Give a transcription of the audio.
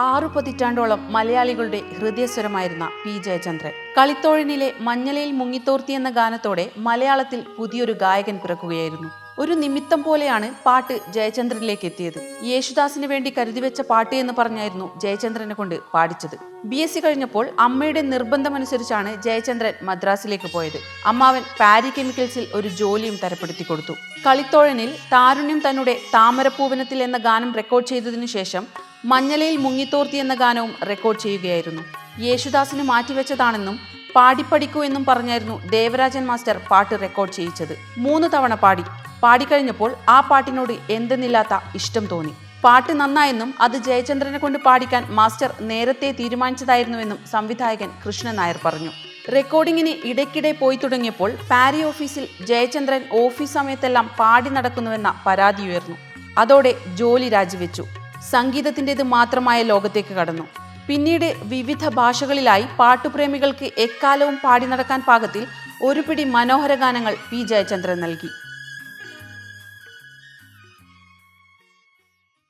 ആറു പതിറ്റാണ്ടോളം മലയാളികളുടെ ഹൃദയസ്വരമായിരുന്ന പി ജയചന്ദ്രൻ. കളിത്തോഴനിലെ മഞ്ഞലയിൽ മുങ്ങിത്തോർത്തി എന്ന ഗാനത്തോടെ മലയാളത്തിൽ പുതിയൊരു ഗായകൻ പിറക്കുകയായിരുന്നു. ഒരു നിമിത്തം പോലെയാണ് പാട്ട് ജയചന്ദ്രനിലേക്ക് എത്തിയത്. യേശുദാസിന് വേണ്ടി കരുതിവെച്ച പാട്ട് എന്ന് പറഞ്ഞായിരുന്നു ജയചന്ദ്രനെ കൊണ്ട് പാടിച്ചത്. ബി എസ് സി കഴിഞ്ഞപ്പോൾ അമ്മയുടെ നിർബന്ധമനുസരിച്ചാണ് ജയചന്ദ്രൻ മദ്രാസിലേക്ക് പോയത്. അമ്മാവൻ പാരി കെമിക്കൽസിൽ ഒരു ജോലിയും തരപ്പെടുത്തി കൊടുത്തു. കളിത്തോഴനിൽ താരുണ്യം തന്നുടെ താമരപ്പൂവനത്തിൽ എന്ന ഗാനം റെക്കോർഡ് ചെയ്തതിനു ശേഷം മഞ്ഞലയിൽ മുങ്ങിത്തോർത്തി എന്ന ഗാനവും റെക്കോർഡ് ചെയ്യുകയായിരുന്നു. യേശുദാസിന് മാറ്റിവെച്ചതാണെന്നും പാടിപ്പടിക്കൂ എന്നും പറഞ്ഞായിരുന്നു ദേവരാജൻ മാസ്റ്റർ പാട്ട് റെക്കോർഡ് ചെയ്യിച്ചത്. മൂന്ന് തവണ പാടി. പാടിക്കഴിഞ്ഞപ്പോൾ ആ പാട്ടിനോട് എന്തെന്നില്ലാത്ത ഇഷ്ടം തോന്നി. പാട്ട് നന്നായെന്നും അത് ജയചന്ദ്രനെ കൊണ്ട് പാടിക്കാൻ മാസ്റ്റർ നേരത്തെ തീരുമാനിച്ചതായിരുന്നുവെന്നും സംവിധായകൻ കൃഷ്ണൻ നായർ പറഞ്ഞു. റെക്കോർഡിങ്ങിന് ഇടയ്ക്കിടെ പോയി തുടങ്ങിയപ്പോൾ പാരി ഓഫീസിൽ ജയചന്ദ്രൻ ഓഫീസ് സമയത്തെല്ലാം പാടി നടക്കുന്നുവെന്ന പരാതി ഉയർന്നു. അതോടെ ജോലി രാജിവെച്ചു. സംഗീതത്തിന്റെത് മാത്രമായ ലോകത്തേക്ക് കടന്നു. പിന്നീട് വിവിധ ഭാഷകളിലായി പാട്ടുപ്രേമികൾക്ക് എക്കാലവും പാടി നടക്കാൻ പാകത്തിൽ ഒരു പിടി മനോഹര ഗാനങ്ങൾ പി ജയചന്ദ്രൻ നൽകി.